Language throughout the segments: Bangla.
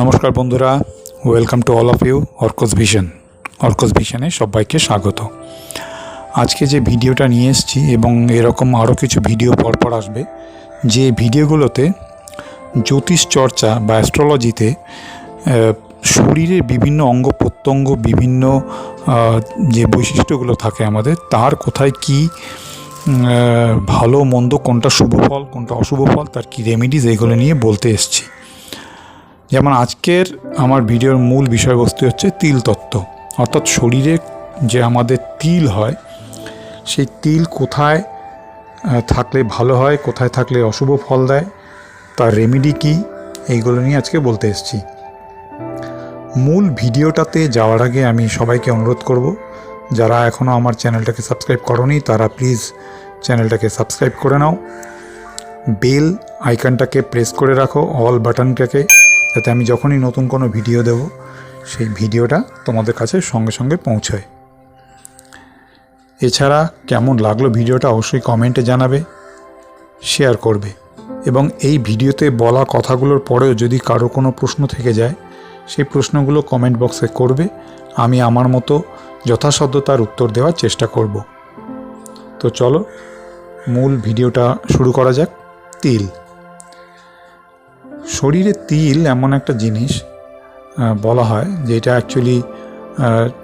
নমস্কার বন্ধুরা welcome to all of you Arko's vision Arko's ভিশনে সবাইকে স্বাগত। আজকে যে ভিডিওটা নিয়ে এসেছি এবং এরকম আরও কিছু ভিডিও পরপর আসবে, যে ভিডিওগুলোতে জ্যোতিষ চর্চা বা অ্যাস্ট্রোলজিতে শরীরের বিভিন্ন অঙ্গ প্রত্যঙ্গ, বিভিন্ন যে বৈশিষ্ট্যগুলো থাকে আমাদের, তার কোথায় কি ভালো, মন্দ, কোনটা শুভ ফল, কোনটা অশুভ ফল, তার কী রেমিডিজ এগুলো নিয়ে বলতে এসেছি। যেমন আজকের আমার ভিডিওর মূল বিষয়বস্তু হচ্ছে তিল তত্ত্ব। অর্থাৎ শরীরে যে আমাদের তিল হয়, সেই তিল কোথায় থাকলে ভালো হয়, কোথায় থাকলে অশুভ ফল দেয়, তার রেমিডি কি, এইগুলো নিয়ে আজকে বলতে এসেছি। মূল ভিডিওটাতে যাওয়ার আগে আমি সবাইকে অনুরোধ করব, যারা এখনও আমার চ্যানেলটাকে সাবস্ক্রাইব করনি, তারা প্লিজ চ্যানেলটাকে সাবস্ক্রাইব করে নাও। বেল আইকনটাকে প্রেস করে রাখো, অল বাটনটাকে যাতে আমি যখনই নতুন কোনো ভিডিও দেব, সেই ভিডিওটা তোমাদের কাছে সঙ্গে সঙ্গে পৌঁছায়। এছাড়া কেমন লাগল ভিডিওটা অবশ্যই কমেন্টে জানাবে, শেয়ার করবে এবং এই ভিডিওতে বলা কথাগুলোর পরেও যদি কারও কোনো প্রশ্ন থেকে যায়, সেই প্রশ্নগুলো কমেন্ট বক্সে করবে, আমি আমার মতো যথাসাধ্য তার উত্তর দেওয়ার চেষ্টা করব। তো চলো, মূল ভিডিওটা শুরু করা যাক, তিল। শরীরে তিল এমন একটা জিনিস বলা হয় যে এটা অ্যাকচুয়ালি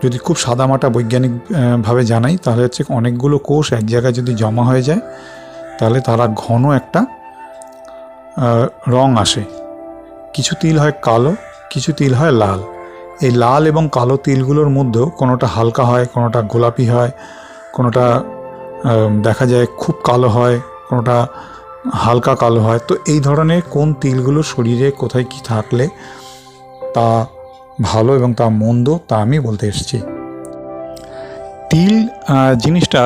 যদি খুব সাদামাটা বৈজ্ঞানিকভাবে জানাই, তাহলে হচ্ছে অনেকগুলো কোষ এক জায়গায় যদি জমা হয়ে যায়, তাহলে তারা ঘন একটা রং আসে। কিছু তিল হয় কালো, কিছু তিল হয় লাল। এই লাল এবং কালো তিলগুলোর মধ্যেও কোনোটা হালকা হয়, কোনোটা গোলাপি হয়, কোনোটা দেখা যায় খুব কালো হয়, কোনোটা হালকা কালো হয়। তো এই ধরনের কোন তিলগুলো শরীরে কোথায় কি থাকলে তা ভালো এবং তা মন্দ তা আমি বলতে এসেছি। তিল জিনিসটা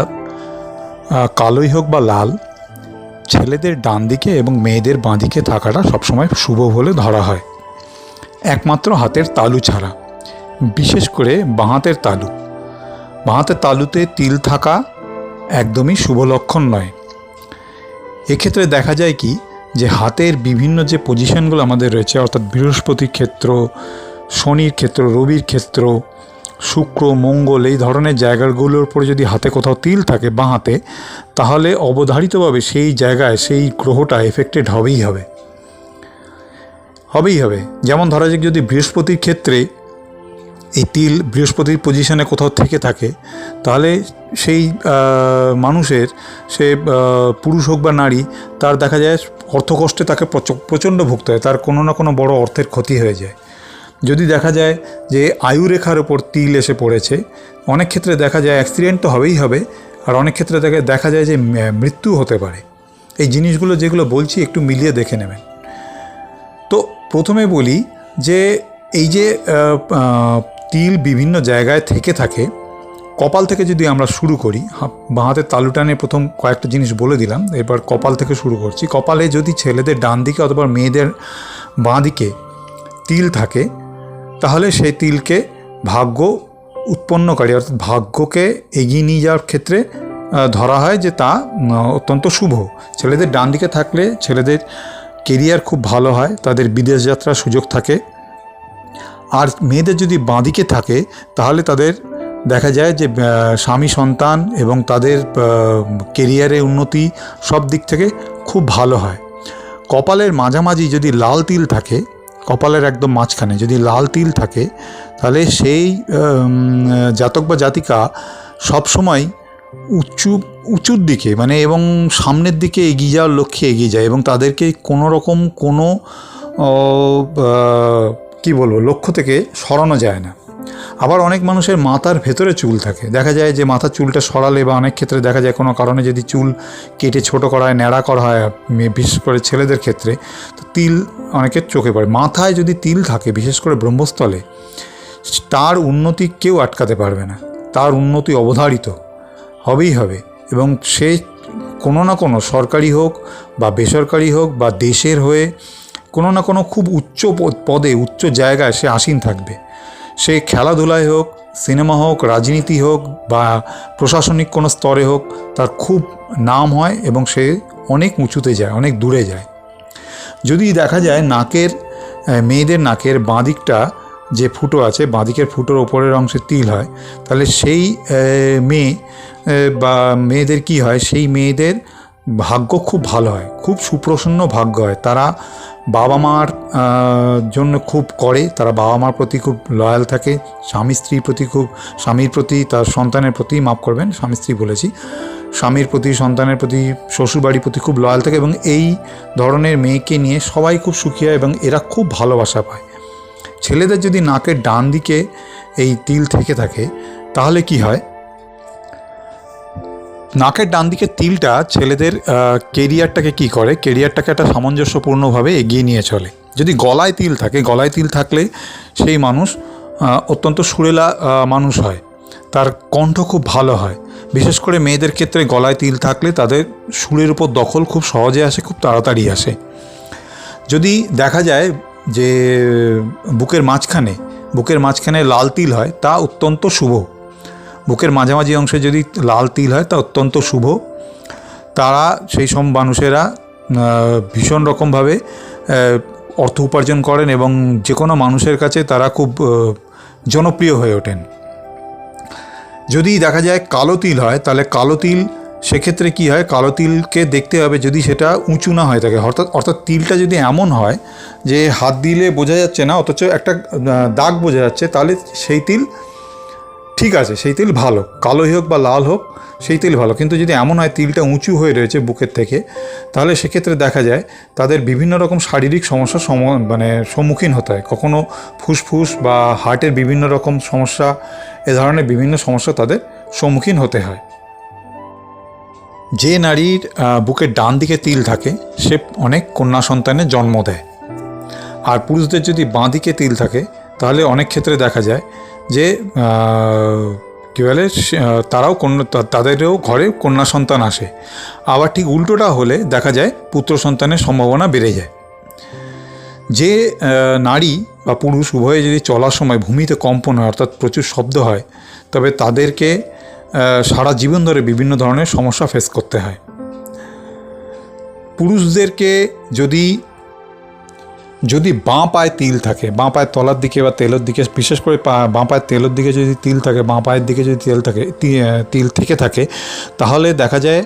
কালোই হোক বা লাল, ছেলেদের ডান দিকে এবং মেয়েদের বাঁ দিকে থাকাটা সবসময় শুভ বলে ধরা হয়। একমাত্র হাতের তালু ছাড়া। বিশেষ করে বাঁ হাতের তালু। বাঁ হাতের তালুতে তিল থাকা একদমই শুভ লক্ষণ নয়। এক্ষেত্রে দেখা যায় কি যে হাতের বিভিন্ন যে পজিশনগুলো আমাদের রয়েছে, অর্থাৎ বৃহস্পতির ক্ষেত্র, শনির ক্ষেত্র, রবির ক্ষেত্র, শুক্র, মঙ্গল, এই ধরনের জায়গাগুলোর উপরে যদি হাতে কোথাও তিল থাকে বাঁ হাতে, তাহলে অবধারিতভাবে সেই জায়গায়, সেই গ্রহটা এফেক্টেড হবেই হবে। হবেই হবে। যেমন ধরা যাক যদি বৃহস্পতির ক্ষেত্রে এই তিল বৃহস্পতির পজিশনে কোথাও থেকে থাকে, তাহলে সেই মানুষের, সে পুরুষ হোক বা নারী, তার দেখা যায় অর্থকষ্টে তাকে প্রচ- প্রচণ্ড ভুগতে হয়, তার কোনো না কোনো বড় অর্থের ক্ষতি হয়ে যায়। যদি দেখা যায় যে আয়ু রেখার ওপর তিল এসে পড়েছে, অনেক ক্ষেত্রে দেখা যায় অ্যাক্সিডেন্ট তো হবেই হবে, আর অনেক ক্ষেত্রে দেখা দেখা যায় যে মৃত্যু হতে পারে। এই জিনিসগুলো যেগুলো বলছি একটু মিলিয়ে দেখে নেবেন। তো প্রথমে বলি যে এই যে তিল বিভিন্ন জায়গায় থেকে থাকে। কপাল থেকে যদি আমরা শুরু করি বাঁ হাতের তালুটানে প্রথম কয়েকটা জিনিস বলে দিলাম, এবার কপাল থেকে শুরু করছি। কপালে যদি ছেলেদের ডান দিকে অথবা মেয়েদের বাঁ দিকে তিল থাকে, তাহলে সেই তিলকে ভাগ্য উৎপন্নকারী, অর্থাৎ ভাগ্যকে এগিয়ে নিয়ে যাওয়ার ক্ষেত্রে ধরা হয় যে তা অত্যন্ত শুভ। ছেলেদের ডান দিকে থাকলে ছেলেদের কেরিয়ার খুব ভালো হয়, তাদের বিদেশ যাত্রার সুযোগ থাকে। আর মেয়েদের যদি বাঁদিকে থাকে, তাহলে তাদের দেখা যায় যে স্বামী সন্তান এবং তাদের কেরিয়ারে উন্নতি সব দিক থেকে খুব ভালো হয়। কপালের মাঝামাঝি যদি লাল তিল থাকে, কপালের একদম মাঝখানে যদি লাল তিল থাকে, তাহলে সেই জাতক বা জাতিকা সবসময় উঁচু, উঁচুর দিকে মানে এবং সামনের দিকে এগিয়ে যাওয়ার লক্ষ্যে এগিয়ে যায় এবং তাদেরকে কোনো রকম কোনো কি বলব, লক্ষ্য থেকে সরানো যায় না। আবার অনেক মানুষের মাথার ভেতরে চুল থাকে। দেখা যায় যে মাথার চুলটা সরালে বা অনেক ক্ষেত্রে দেখা যায় কোনো কারণে যদি চুল কেটে ছোট করা হয়, ন্যাড়া করা হয় বিশেষ করে ছেলেদের ক্ষেত্রে, তো তিল অনেকের চোখে পড়ে। মাথায় যদি তিল থাকে, বিশেষ করে ব্রহ্মস্থলে, তার উন্নতি কেউ আটকাতে পারবে না। তার উন্নতি অবধারিত, হবেই হবে। এবং সে কোনো না কোনো সরকারি হোক বা বেসরকারি হোক বা দেশের হয়ে কোনো না কোনো খুব উচ্চ পদে উচ্চ জায়গায় সে আসীন থাকবে। সে খেলাধুলায় হোক, সিনেমা হোক, রাজনীতি হোক বা প্রশাসনিক কোনো স্তরে হোক, তার খুব নাম হয় এবং সে অনেক উঁচুতে যায়, অনেক দূরে যায়। যদি দেখা যায় নাকের মেয়েদের নাকের বাঁদিকটা যে ফুটো আছে, বাঁদিকের ফুটোর ওপরের অংশে তিল হয়, তাহলে সেই মেয়ে বা মেয়েদের কি হয়? সেই মেয়েদের ভাগ্য খুব ভালো হয়, খুব সুপ্রসন্ন ভাগ্য হয়। তারা বাবা মার জন্য খুব করে, তারা বাবা মার প্রতি খুব লয়াল থাকে, স্বামী স্ত্রীর প্রতি খুব, স্বামীর প্রতি, তার সন্তানের প্রতি, মাফ করবেন, স্বামী স্ত্রী বলেছি, স্বামীর প্রতি, সন্তানের প্রতি, শ্বশুরবাড়ির প্রতি খুব লয়াল থাকে এবং এই ধরনের মেয়েকে নিয়ে সবাই খুব সুখী হয় এবং এরা খুব ভালোবাসা পায়। ছেলেদের যদি নাকের ডান দিকে এই তিল থেকে থাকে, তাহলে কি হয়? নাকের ডান দিকে তিলটা ছেলেদের কেরিয়ারটাকে কি করে? কেরিয়ারটাকে একটা সামঞ্জস্যপূর্ণভাবে এগিয়ে নিয়ে চলে। যদি গলায় তিল থাকে, গলায় তিল থাকলে সেই মানুষ অত্যন্ত সুরেলা মানুষ হয়। তার কণ্ঠ খুব ভালো হয়। বিশেষ করে মেয়েদের ক্ষেত্রে গলায় তিল থাকলে তাদের সুরের উপর দখল খুব সহজে আসে, খুব তাড়াতাড়ি আসে। যদি দেখা যায় যে, বুকের মাঝখানে বুকের মাঝখানে লাল তিল হয়, তা অত্যন্ত শুভ। বুকের মাঝামাঝি অংশে যদি লাল তিল হয়, তা অত্যন্ত শুভ। তারা সেই সব মানুষেরা ভীষণ রকমভাবে অর্থ উপার্জন করেন এবং যে কোনো মানুষের কাছে তারা খুব জনপ্রিয় হয়ে ওঠেন। যদি দেখা যায় কালো তিল হয়, তাহলে কালো তিল সেক্ষেত্রে কি হয়, কালো তিলকে দেখতে হবে যদি সেটা উঁচু না হয়ে থাকে। অর্থাৎ অর্থাৎ তিলটা যদি এমন হয় যে হাত দিলে বোঝা যাচ্ছে না, অথচ একটা দাগ বোঝা যাচ্ছে, তাহলে সেই তিল ঠিক আছে, সেই তিল ভালো। কালোই হোক বা লাল হোক, সেই তিল ভালো। কিন্তু যদি এমন হয় তিলটা উঁচু হয়ে রয়েছে বুকের থেকে, তাহলে সেক্ষেত্রে দেখা যায় তাদের বিভিন্ন রকম শারীরিক সমস্যার সম মানে সম্মুখীন হতে হয়। কখনো ফুসফুস বা হার্টের বিভিন্ন রকম সমস্যা, এ ধরনের বিভিন্ন সমস্যা তাদের সম্মুখীন হতে হয়। যে নারীর বুকের ডান দিকে তিল থাকে, সে অনেক কন্যা সন্তানের জন্ম দেয়। আর পুরুষদের যদি বাঁ দিকে তিল থাকে, তাহলে অনেক ক্ষেত্রে দেখা যায় যে কী বলে তারাও কন্যা তাদেরও ঘরে কন্যা সন্তান আসে। আবার ঠিক উল্টোটা হলে দেখা যায় পুত্র সন্তানের সম্ভাবনা বেড়ে যায়। যে নারী বা পুরুষ উভয়ে যদি চলার সময় ভূমিতে কম্পন হয়, অর্থাৎ প্রচুর শব্দ হয়, তবে তাদেরকে সারা জীবন ধরে বিভিন্ন ধরনের সমস্যা ফেস করতে হয়। পুরুষদেরকে যদি যদি বাঁ পায়ে তিল থাকে, বাঁ পায়ের তলার দিকে বা তেলের দিকে, বিশেষ করে বাঁ পায়ের তেলের দিকে যদি তিল থাকে, বাঁ পায়ের দিকে যদি তেল থাকে তিল থেকে থাকে, তাহলে দেখা যায়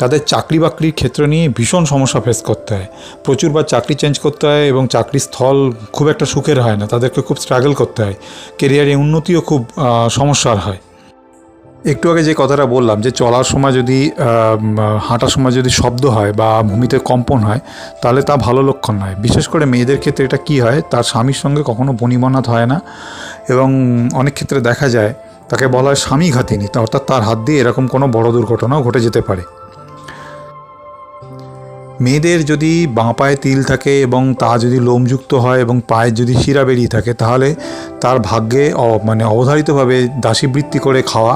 তাদের চাকরি বাকরির ক্ষেত্র নিয়ে ভীষণ সমস্যা ফেস করতে হয়। প্রচুরবার চাকরি চেঞ্জ করতে হয় এবং চাকরির স্থল খুব একটা সুখের হয় না, তাদেরকে খুব স্ট্রাগল করতে হয়। কেরিয়ারে উন্নতিও খুব সমস্যার হয়। একটু আগে যে কথাটা বললাম যে চলার সময় যদি হাঁটার সময় যদি শব্দ হয় বা ভূমিতে কম্পন হয়, তাহলে তা ভালো লক্ষণ নয়। বিশেষ করে মেয়েদের ক্ষেত্রে এটা কী হয়, তার স্বামীর সঙ্গে কখনো বনিবনাত হয় না এবং অনেক ক্ষেত্রে দেখা যায় তাকে বলা হয় স্বামী ঘাতিনি অর্থাৎ তার হাত দিয়ে এরকম কোনো বড় দুর্ঘটনাও ঘটে যেতে পারে। মেয়েদের যদি বাঁ পায়ে তিল থাকে এবং তা যদি লোমযুক্ত হয় এবং পায়ের যদি শিরা বেরিয়ে থাকে, তাহলে তার ভাগ্যে মানে অবধারিতভাবে দাসীবৃত্তি করে খাওয়া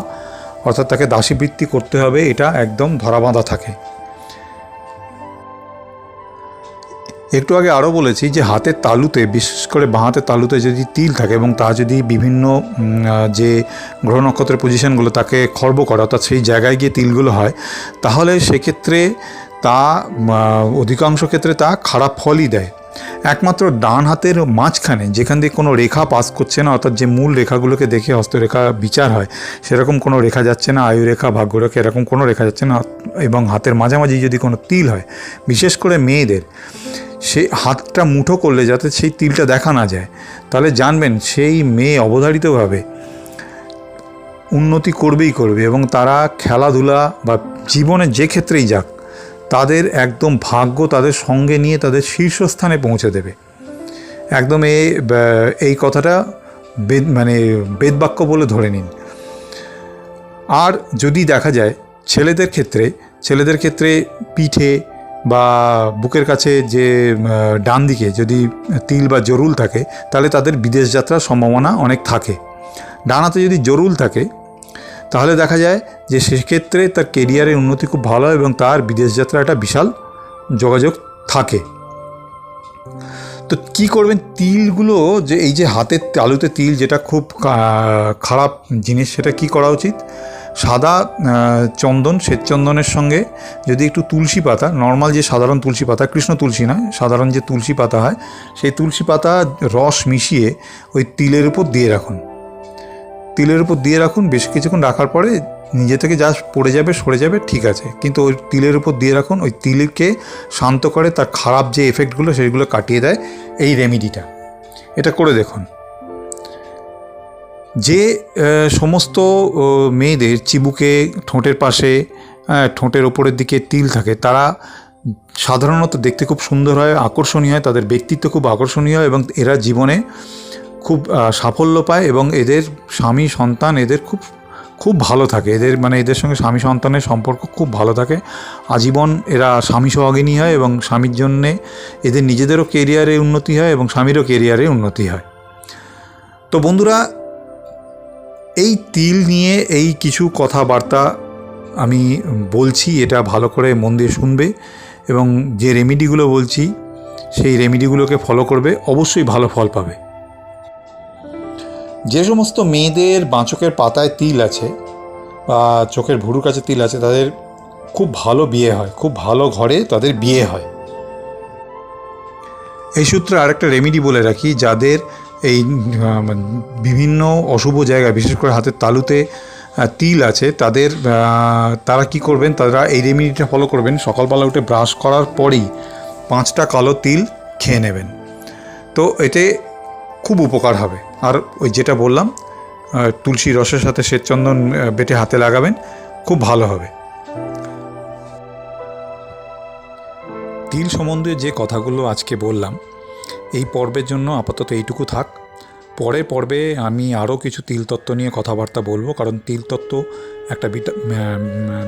অর্থাৎ তাকে দাসীবৃত্তি করতে হবে, এটা একদম ধরাবাঁধা থাকে। একটু আগে আরও বলেছি যে হাতের তালুতে, বিশেষ করে বাঁ হাতের তালুতে যদি তিল থাকে এবং তা যদি বিভিন্ন যে গ্রহ নক্ষত্রের পজিশনগুলো তাকে খর্ব করে, অর্থাৎ সেই জায়গায় গিয়ে তিলগুলো হয়, তাহলে সেক্ষেত্রে তা অধিকাংশ ক্ষেত্রে তা খারাপ ফলই দেয়। একমাত্র ডান হাতের মাঝখানে, যেখান দিয়ে কোনো রেখা পাস করছে না, অর্থাৎ যে মূল রেখাগুলোকে দেখে হস্তরেখা বিচার হয়, সেরকম কোনো রেখা যাচ্ছে না, আয়ুরেখা, ভাগ্যরেখা, এরকম কোনো রেখা যাচ্ছে না, এবং হাতের মাঝামাঝি যদি কোনো তিল হয়, বিশেষ করে মেয়েদের, সে হাতটা মুঠো করলে যাতে সেই তিলটা দেখা না যায়, তাহলে জানবেন সেই মেয়ে অবধারিতভাবে উন্নতি করবেই করবে, এবং তারা খেলাধুলা বা জীবনে যে ক্ষেত্রেই যাক তাদের একদম ভাগ্য তাদের সঙ্গে নিয়ে তাদের শীর্ষস্থানে পৌঁছে দেবে। একদম এ এই কথাটা বেদ মানে বেদবাক্য বলে ধরে নিন। আর যদি দেখা যায় ছেলেদের ক্ষেত্রে ছেলেদের ক্ষেত্রে পিঠে বা বুকের কাছে যে ডান দিকে যদি তিল বা জরুল থাকে, তাহলে তাদের বিদেশ যাত্রার সম্ভাবনা অনেক থাকে। ডানাতে যদি জরুল থাকে তাহলে দেখা যায় যে সেক্ষেত্রে তার কেরিয়ারের উন্নতি খুব ভালো এবং তার বিদেশ যাত্রা একটা বিশাল যোগাযোগ থাকে। তো কি করবেন? তিলগুলো যে এই যে হাতের আলুতে তিল যেটা খুব খারাপ জিনিস সেটা কি করা উচিত? সাদা চন্দন শ্বেত চন্দনের সঙ্গে যদি একটু তুলসী পাতা নর্মাল যে সাধারণ তুলসী পাতা, কৃষ্ণ তুলসী নয় সাধারণ যে তুলসী পাতা হয়, সেই তুলসী পাতা রস মিশিয়ে ওই তিলের উপর দিয়ে রাখুন। তিলের উপর দিয়ে রাখুন, বেশ কিছুক্ষণ রাখার পরে নিজে থেকে যা পড়ে যাবে, সরে যাবে, ঠিক আছে। কিন্তু ওই তিলের উপর দিয়ে রাখুন, ওই তিলকে শান্ত করে তার খারাপ যে এফেক্টগুলো সেগুলো কাটিয়ে দেয় এই রেমিডিটা এটা করে দেখুন। যে সমস্ত মেয়েদের চিবুকে ঠোঁটের পাশে ঠোঁটের ওপরের দিকে তিল থাকে, তারা সাধারণত দেখতে খুব সুন্দর হয়, আকর্ষণীয় হয়, তাদের ব্যক্তিত্ব খুব আকর্ষণীয় হয় এবং এরা জীবনে খুব সাফল্য পায় এবং এদের স্বামী সন্তান এদের খুব খুব ভালো থাকে। এদের মানে এদের সঙ্গে স্বামী সন্তানের সম্পর্ক খুব ভালো থাকে। আজীবন এরা স্বামী সোহাগিনী হয় এবং স্বামীর জন্যে এদের নিজেদেরও কেরিয়ারে উন্নতি হয় এবং স্বামীরও কেরিয়ারে উন্নতি হয়। তো বন্ধুরা, এই তিল নিয়ে এই কিছু কথাবার্তা আমি বলছি, এটা ভালো করে মন দিয়ে শুনবে এবং যে রেমিডিগুলো বলছি, সেই রেমিডিগুলোকে ফলো করবে। অবশ্যই ভালো ফল পাবে। যে সমস্ত মেয়েদের বাঁচকের পাতায় তিল আছে বা চোখের ভুরুর কাছে তিল আছে, তাদের খুব ভালো বিয়ে হয়, খুব ভালো ঘরে তাদের বিয়ে হয়। এই সূত্রে আরেকটা রেমিডি বলে রাখি, যাদের এই বিভিন্ন অশুভ জায়গায়, বিশেষ করে হাতের তালুতে তিল আছে, তাদের তারা কি করবেন, তারা এই রেমিডিটা ফলো করবেন। সকালবেলা উঠে ব্রাশ করার পরেই পাঁচটা কালো তিল খেয়ে নেবেন। তো এতে খুব উপকার হবে। আর ওই যেটা বললাম তুলসী রসের সাথে শ্বেতচন্দন বেটে হাতে লাগাবেন, খুব ভালো হবে। তিল সম্বন্ধে যে কথাগুলো আজকে বললাম, এই পর্বের জন্য আপাতত এইটুকু থাক। পরের পর্বে আমি আরও কিছু তিলতত্ত্ব নিয়ে কথাবার্তা বলব, কারণ তিলতত্ত্ব একটা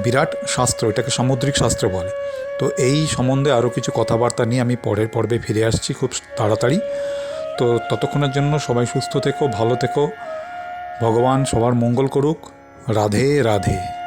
বিরাট শাস্ত্র, এটাকে সামুদ্রিক শাস্ত্র বলে। তো এই সম্বন্ধে আরও কিছু কথাবার্তা নিয়ে আমি পরের পর্বে ফিরে আসছি, খুব তাড়াতাড়ি। তো ততক্ষণের জন্য সবাই সুস্থ থেকো ভালো থেকো। ভগবান সবার মঙ্গল করুক। রাধে রাধে।